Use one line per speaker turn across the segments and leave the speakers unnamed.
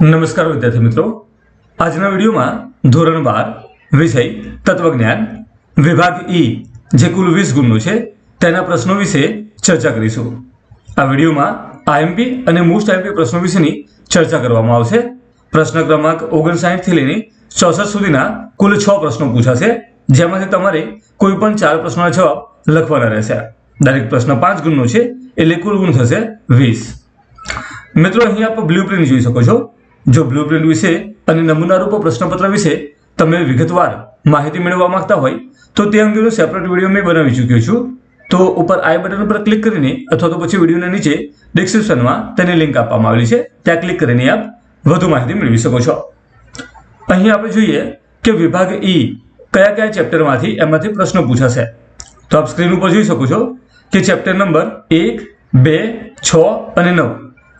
નમસ્કાર વિદ્યાર્થી મિત્રો. આજના વિડીયોમાં ધોરણ બાર, વિષય, તત્વજ્ઞાન, વિભાગ ઈ, જે કુલ વીસ ગુણનું છે, તેના પ્રશ્નો વિશે ચર્ચા કરીશું. આ વિડીયોમાં આઈએમપી અને મોસ્ટ આઈએમપી પ્રશ્નો વિશેની ચર્ચા કરવામાં આવશે. પ્રશ્ન ક્રમાંક ઓગણસાઠથી લઈને ચોસઠ સુધીના કુલ છ પ્રશ્નો પૂછાશે, જેમાંથી તમારે કોઈ પણ ચાર પ્રશ્નોના જવાબ લખવાના રહેશે. દરેક પ્રશ્ન પાંચ ગુણનો છે, એટલે કુલ ગુણ થશે વીસ. મિત્રો, અહીં આપ બ્લુપ્રિન્ટ જોઈ શકો છો. જો બ્લુપ્રિન્ટ વિશે અને નમૂનારૂપ પ્રશ્નપત્ર વિશે તમે વિગતવાર માહિતી મેળવવા માંગતા હોય, તો તે અંગેનો સેપરેટ વીડિયો મેં બનાવી ચૂક્યો છું. તો ઉપર આઈ બટન પર ક્લિક કરીને અથવા તો પછી વિડીયોના નીચે ડિસ્ક્રિપ્શનમાં તેની લિંક આપવામાં આવેલી છે. ત્યાં ક્લિક કરીને આપ વધુ માહિતી મેળવી શકો છો. અહીં આપણે જોઈએ કે વિભાગ ઈ કયા કયા ચેપ્ટરમાંથી એમાંથી પ્રશ્નો પૂછાશે. તો આપ સ્ક્રીન ઉપર જોઈ શકો છો કે ચેપ્ટર નંબર એક, બે, છ અને નવ.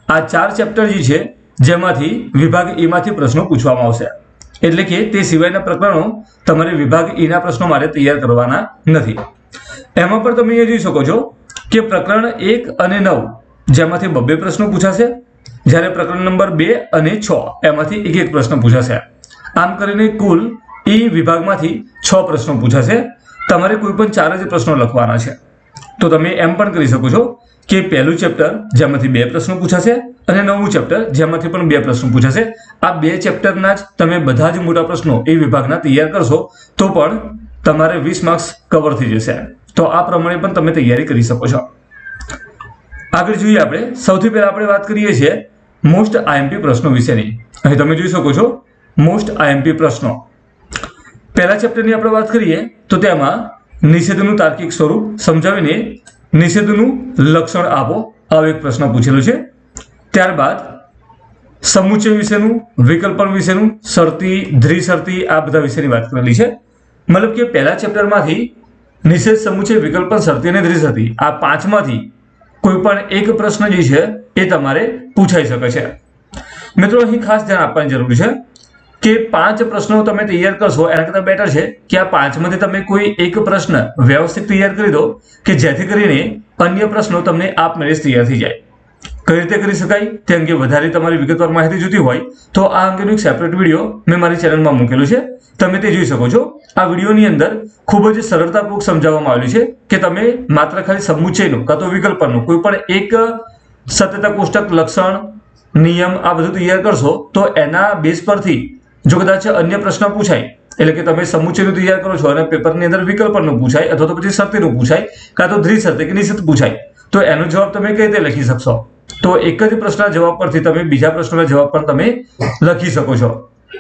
આ ચાર ચેપ્ટર જે છે જેમાંથી વિભાગ ઈમાંથી પ્રશ્નો પૂછવામાં આવશે. એટલે કે તે સિવાયના પ્રકરણો તમારે વિભાગ ઈના પ્રશ્નો માટે તૈયાર કરવાના નથી. એમાં પણ તમે અહીંયા જોઈ શકો છો કે પ્રકરણ એક અને નવ જેમાંથી બબ્બે પ્રશ્નો પૂછાશે, જ્યારે પ્રકરણ નંબર બે અને છ એમાંથી એક એક પ્રશ્ન પૂછાશે. આમ કરીને કુલ ઈ વિભાગમાંથી છ પ્રશ્નો પૂછાશે. તમારે કોઈ પણ ચાર જ પ્રશ્નો લખવાના છે. તો તમે એમ પણ કરી શકો છો કે પહેલું ચેપ્ટર જેમાંથી બે પ્રશ્નો પૂછાશે અને નવમું ચેપ્ટર જેમાંથી પણ બે પ્રશ્નો પૂછાશે. આ બે ચેપ્ટરના જ તમે બધા જ મોટા પ્રશ્નો એ વિભાગના તૈયાર કરશો તો પણ તમારે વીસ માર્ક્સ કવર થઈ જશે. તો આ પ્રમાણે પણ તમે તૈયારી કરી શકો છો. આગળ જોઈએ આપણે. સૌથી પહેલા આપણે વાત કરીએ છીએ મોસ્ટ આઈએમપી પ્રશ્નો વિશેની. અહીં તમે જોઈ શકો છો મોસ્ટ આઈએમપી પ્રશ્નો. પહેલા ચેપ્ટરની આપણે વાત કરીએ તો તેમાં નિષેધનું તાર્કિક સ્વરૂપ સમજાવીને નિષેધનું લક્ષણ આપો. આવો એક પ્રશ્ન પૂછેલો છે. ત્યારબાદ સમુચ્ચય વિશેનું વિકલ્પન વિશેનું, શરતી ધ્રિશરતી આ બધા વિશેની વાત કરેલી છે. મતલબ કે પહેલા ચેપ્ટરમાંથી નિષેધ, સમુચ્ચય વિકલ્પન શરતી અને ધ્રિશરતી આ પાંચમાંથી કોઈ પણ એક પ્રશ્ન જે છે એ તમારે પૂછાઈ શકે છે. મિત્રો, અહીં ખાસ ધ્યાન આપવાની જરૂર છે. કે પાંચ પ્રશ્નો તમે તૈયાર કરશો, એના કરતાં બેટર છે કે આ પાંચમાંથી તમે કોઈ એક પ્રશ્ન વ્યવસ્થિત તૈયાર કરી દો કે જેથી કરીને અન્ય પ્રશ્નો તમને આપમેળે તૈયાર થઈ જાય. કઈ રીતે કરી શકાય? તે અંગે વધારે તમારી વિગતવાર માહિતી જોતી હોય તો આ અંગેનું એક સેપરેટ વીડિયો મેં મારી ચેનલમાં મૂકેલું છે. તમે તે જોઈ શકો છો. આ વિડીયોની અંદર ખૂબ જ સરળતાપૂર્વક સમજાવવામાં આવ્યું છે કે તમે માત્ર ખાલી સમુચ્ચયનું કાં તો વિકલ્પનું કોઈ પણ એક સત્યતા કોષ્ટક, લક્ષણ, નિયમ આ બધું તૈયાર કરશો તો એના બેઝ પરથી જો કદાચ અન્ય પ્રશ્ન પૂછાય, એટલે કે તમે સમુચ્ચયનું તૈયાર કરો છો અને પેપરની અંદર વિકલ્પનું પૂછાય, અથવા તો પછી શરતીનું પૂછાય, કાં તો દ્વિશરતી કે નિશ્ચિત પૂછાય, તો એનો જવાબ તમે કઈ રીતે લખી શકશો? તો એક જ પ્રશ્નના જવાબ પરથી તમે બીજા પ્રશ્નોના જવાબ પણ તમે લખી શકો છો.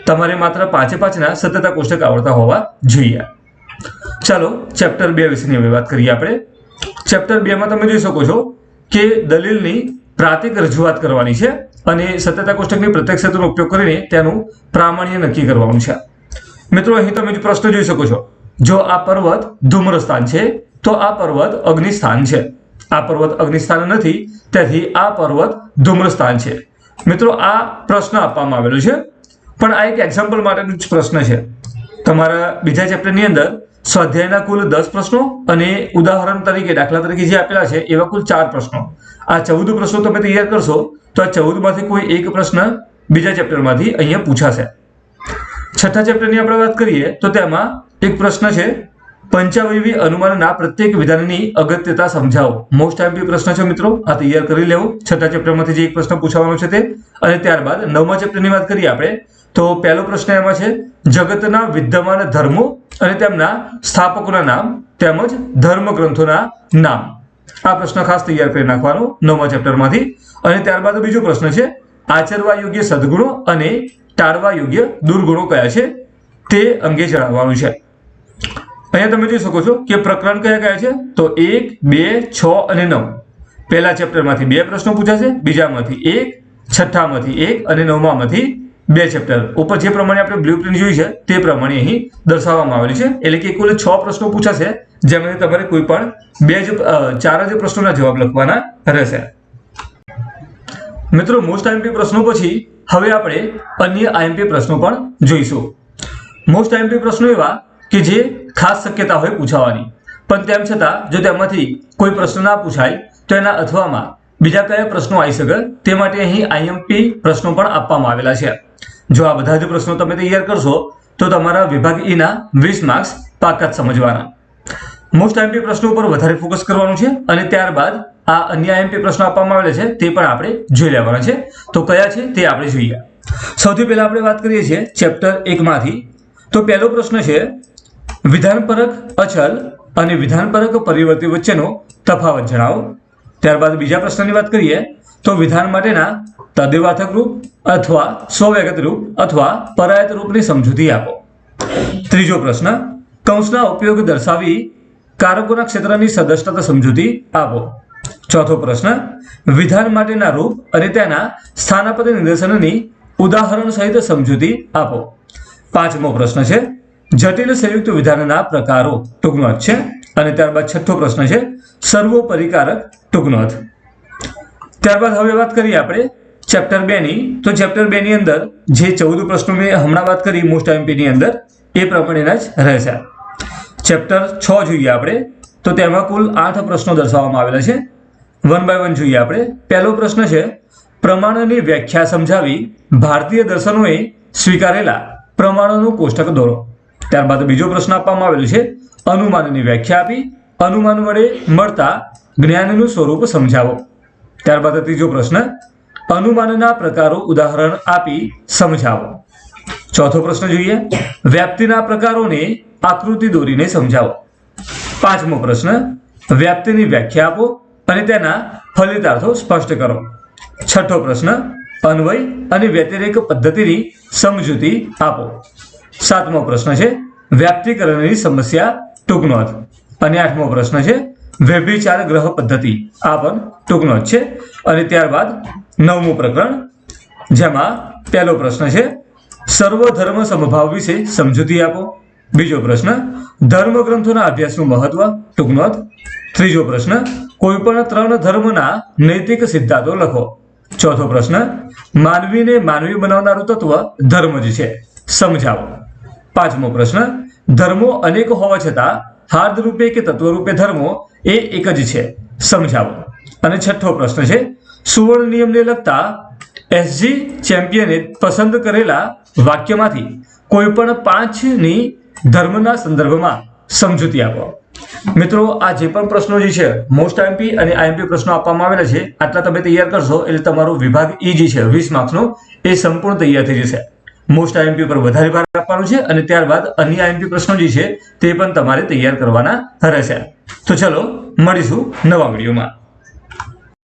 તમારે માત્ર પાંચે પાંચના સત્યતા કોષ્ટક આવડતા હોવા જોઈએ. ચાલો, ચેપ્ટર બે વિશેની હવે વાત કરીએ આપણે. ચેપ્ટર બેમાં તમે જોઈ શકો છો કે દલીલની પ્રાતિક રજૂઆત કરવાની છે. અને સત્યતા કોષ્ટકની પ્રત્યેક ક્ષેત્રનો ઉપયોગ કરીને તેનું પ્રામાણ્ય નક્કી કરવાનું છે. મિત્રો, અહીં તમે જે પ્રશ્ન જોઈ શકો છો, જો આ પર્વત ધૂમ્રસ્થાન છે, તો આ પર્વત અગ્નિસ્થાન છે. આ પર્વત અગ્નિસ્થાન નથી, તેથી આ પર્વત ધૂમ્રસ્થાન છે. મિત્રો, આ પ્રશ્ન આપવામાં આવેલો છે, પણ આ એક એક્ઝામ્પલ માટેનો જ પ્રશ્ન છે. તમારા બીજા ચેપ્ટરની અંદર સ્વાધ્યાયના કુલ દસ પ્રશ્નો અને ઉદાહરણ તરીકે દાખલા તરીકે જે આપેલા છે, એવા કુલ ચાર પ્રશ્નો. આ ચૌદ પ્રશ્નો તમે તૈયાર કરશો, તો આ ચૌદમાંથી કોઈ એક પ્રશ્ન બીજા ચેપ્ટરમાંથી અહીંયા પૂછાશે. છઠ્ઠા ચેપ્ટરની આપણે વાત કરીએ, તો તેમાં એક પ્રશ્ન છે પંચાવયવી અનુમાનના પ્રત્યેક વિધાનની અગત્યતા સમજાવો. મોસ્ટ આઈમ્પી પ્રશ્ન છે મિત્રો, આ તૈયાર કરી લેવો. છઠ્ઠા ચેપ્ટરમાંથી જે એક પ્રશ્ન પૂછવાનો છે તે. અને ત્યારબાદ નવમા ચેપ્ટરની વાત કરીએ આપણે, તો પહેલો પ્રશ્ન એમાં છે, જગતના વિદ્યમાન ધર્મો અને તેમના સ્થાપકોના નામ તેમજ ધર્મ ગ્રંથોના નામ. આ પ્રશ્ન ખાસ તૈયાર કરી નાખવાનો નવમા ચેપ્ટરમાંથી અને ત્યારબાદ બીજો પ્રશ્ન છે આચરવા યોગ્ય સદગુણો અને ટાળવા યોગ્ય દુર્ગુણો કયા છે? તે અંગે જણાવવાનું છે. અહીંયા તમે જોઈ શકો છો કે પ્રકરણ કયા કયા છે? તો એક, બે, છ અને નવ. પહેલા ચેપ્ટરમાંથી બે પ્રશ્નો પૂછાશે, બીજામાંથી એક, છઠ્ઠામાંથી એક અને નવમાંથી બે ચેપ્ટર ઉપર જે પ્રમાણે આપણે બ્લુ પ્રિન્ટ જોઈ છે, તે પ્રમાણે અહીં દર્શાવવામાં આવેલી છે. એટલે કે કુલ છ પ્રશ્નો પૂછાશે જેમાંથી તમારે કોઈ પણ બે જ ચાર જ પ્રશ્નોના જવાબ લખવાના રહેશે. મિત્રો મોસ્ટ આઈએમપી પ્રશ્નો પછી હવે આપણે અન્ય આઈએમપી પ્રશ્નો પણ જોઈશું. મોસ્ટ આઈએમપી પ્રશ્નો એવા કે જે ખાસ શક્યતા હોય પૂછાવાની. પણ તેમ છતાં, જો તેમાંથી કોઈ પ્રશ્ન ના પૂછાય, તો એના અથવામાં બીજા કયા પ્રશ્નો આવી શકે, તે માટે અહીં આઈએમપી પ્રશ્નો પણ આપવામાં આવેલા છે. જો આ બધા જ પ્રશ્નો તમે તૈયાર કરશો, તો તમારા વિભાગ ઈના વીસ માર્ક્સ પાકા જ સમજવાના. મોસ્ટ આઈએમપી પ્રશ્નો ઉપર વધારે ફોકસ કરવાનું છે અને ત્યારબાદ આ અન્ય આઈએમપી પ્રશ્નો આપવામાં આવેલા છે તે પણ આપણે જોઈ લેવાના છે. તો કયા છે તે આપણે જોઈએ. સૌથી પહેલા આપણે વાત કરીએ છીએ ચેપ્ટર એકમાંથી તો પહેલો પ્રશ્ન છે, વિધાનપરક અચલ અને વિધાનપરક પરિવર્તિત વચ્ચેનો તફાવત જણાવો. ત્યારબાદ બીજા પ્રશ્નની વાત કરીએ, તો વિધાન માટેના તદ્વાથક રૂપ અથવા સ્વવ્યગત રૂપ અથવા પરાયત રૂપની સમજૂતી આપો. ત્રીજો પ્રશ્ન, કૌંસના ઉપયોગ દર્શાવી કારકોના ક્ષેત્રની સદસ્યતા સમજૂતી આપો. ચોથો પ્રશ્ન, વિધાન માટેના રૂપ અને તેના સ્થાનાપતિ નિદર્શનની ઉદાહરણ સહિત સમજૂતી આપો. પાંચમો પ્રશ્ન છે, જટિલ સંયુક્ત વિધાનના પ્રકારો ટૂંકનો છે. અને ત્યારબાદ છઠ્ઠો પ્રશ્ન છે, સર્વોપરિકારક ટૂંકનો ત્યારબાદ હવે વાત કરીએ આપણે ચેપ્ટર બે ની. તો ચેપ્ટર બે ની અંદર જે ચૌદ પ્રશ્નો મેં હમણાં વાત કરી મોસ્ટ એમપી ની અંદર, એ પ્રમાણેના જ રહેશે. ચેપ્ટર છ જોઈએ આપણે. તો તેમાં કુલ આઠ પ્રશ્નો દર્શાવવામાં આવેલા છે. વન બાય વન જોઈએ આપણે. પહેલો પ્રશ્ન છે, પ્રમાણની વ્યાખ્યા સમજાવી ભારતીય દર્શનોએ સ્વીકારેલા પ્રમાણોનું કોષ્ટક દોરો. ત્યારબાદ બીજો પ્રશ્ન આપવામાં આવેલો છે, અનુમાનની વ્યાખ્યા આપી, અનુમાન વડે મળતા જ્ઞાનનું સ્વરૂપ સમજાવો. ત્યારબાદ ત્રીજો પ્રશ્ન, અનુમાનના પ્રકારો ઉદાહરણ આપી સમજાવો. ચોથો પ્રશ્ન જોઈએ વ્યાપ્તિના પ્રકારોને આકૃતિ દોરીને સમજાવો. પાંચમો પ્રશ્ન વ્યાપ્તિની વ્યાખ્યા આપો અને તેના ફલિતાર્થો સ્પષ્ટ કરો. છઠ્ઠો પ્રશ્ન, અન્વય અને વ્યતિરેક પદ્ધતિની સમજૂતી આપો. સાતમો પ્રશ્ન છે વ્યાપ્તિકરણની સમસ્યા ટૂંકનો અર્થ. અને આઠમો પ્રશ્ન છે, વ્યભિચાર ગ્રહ પદ્ધતિ. આ પણ ટૂંકનો જ છે. અને ત્યારબાદ નવમું પ્રકરણ, જેમાં પહેલો પ્રશ્ન છે, સર્વધર્મ સમભાવ વિશે સમજૂતી આપો. બીજો પ્રશ્ન, ધર્મગ્રંથોના અભ્યાસનું મહત્વ અર્થ ત્રીજો પ્રશ્ન કોઈ પણ ત્રણ ધર્મના નૈતિક સિદ્ધાંતો લખો. ચોથો પ્રશ્ન, માનવીને માનવી બનાવનારું તત્વ, ધર્મ જ છે, સમજાવો. પાંચમો પ્રશ્ન, ધર્મો અનેક હોવા છતાં હાર્દ રૂપે કે તત્વ રૂપે ધર્મો એ એક જ છે, સમજાવો. અને છઠ્ઠો પ્રશ્ન છે, સુવર્ણ નિયમને લગતા એસજી ચેમ્પિયને પસંદ કરેલા વાક્યમાંથી કોઈ પણ પાંચની ધર્મના સંદર્ભમાં સમજૂતી આપો. મિત્રો, આ જે પણ પ્રશ્નો જે છે મોસ્ટ આઈએમપી અને આઈએમપી પ્રશ્નો આપવામાં આવેલા છે, આટલા તમે તૈયાર કરશો, એટલે તમારો વિભાગ ઈ જે છે, વીસ માર્ક્સનો, એ સંપૂર્ણ તૈયાર થઈ જશે. મોસ્ટ આઈએમપી પર વધારે ભાર આપવાનો છે અને ત્યારબાદ અન્ય આઈએમપી પ્રશ્નો જે છે, તે પણ તમારે તૈયાર કરવાના રહેશે. તો ચલો, મળીશું નવા વિડીયોમાં.